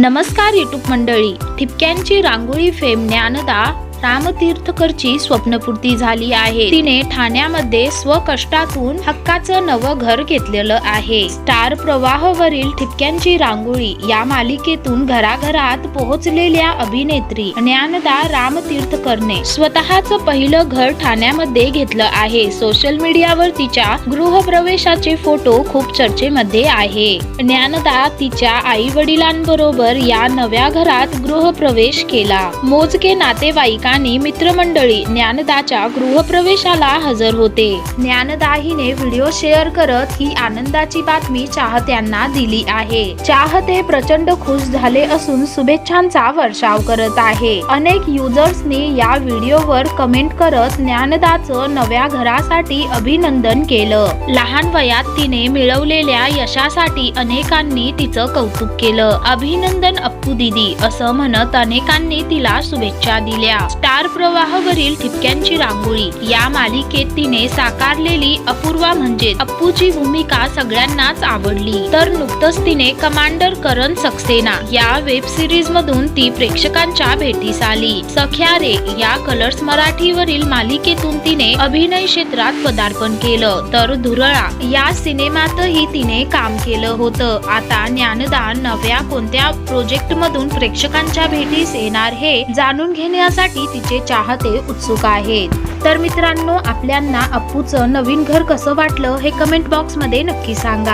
नमस्कार युट्यूब मंडळी ठिपक्यांची रांगोळी फेम ज्ञानदा रामतीर्थकरची स्वप्नपूर्ती झाली आहे. तिने ठाण्यामध्ये स्वकष्टातून हक्काचं नवं घर घेतलेलं आहे. स्टार प्रवाहवरील ठिपक्यांची रांगोळी या मालिकेतून घराघरात पोहोचलेल्या अभिनेत्री ज्ञानदा रामतीर्थकरने स्वतःच पहिलं घर ठाण्यामध्ये घेतलं आहे. सोशल मीडियावर तिच्या गृहप्रवेशाचे फोटो खूप चर्चेमध्ये आहे. ज्ञानदा तिच्या आई वडिलांबरोबर या नव्या घरात गृहप्रवेश केला. मोजके ठिकाणी मित्रमंडळी ज्ञानदाच्या गृहप्रवेशाला हजर होते. ज्ञानदा हिने व्हिडिओ शेअर करत ही आनंदाची बातमी चाहत्यांना दिली आहे. चाहते प्रचंड खुश झाले असून शुभेच्छांचा वर्षाव करत आहे. अनेक युजर्सनी या व्हिडिओवर कमेंट करत ज्ञानदाचं नव्या घरासाठी अभिनंदन केलं. लहान वयात तिने मिळवलेल्या यशासाठी अनेकांनी तिचं कौतुक केलं. अभिनंदन अप्पू दिदी असं म्हणत अनेकांनी तिला शुभेच्छा दिल्या. स्टार प्रवाहवरील ठिपक्यांची रांगोळी. या मालिकेत तिने साकारलेली अपूर्वा म्हणजे अप्पूची भूमिका सगळ्यांनाच आवडली. तर नुकतंच तिने कमांडर करण सक्सेना या वेब सिरीज मधून ती प्रेक्षकांच्या भेटीस आली. सख्या रे या कलर्स मराठीवरील मालिकेतून तिने अभिनय क्षेत्रात पदार्पण केलं. तर धुरळा या सिनेमातही तिने काम केलं होतं. आता ज्ञानदान नव्या कोणत्या प्रोजेक्ट मधून प्रेक्षकांच्या भेटीस येणार हे जाणून घेण्यासाठी तिचे चाहते उत्सुक आहेत. तर मित्रांनो आपल्यांना अप्पूचं नवीन घर कसं वाटलं हे कमेंट बॉक्समध्ये नक्की सांगा.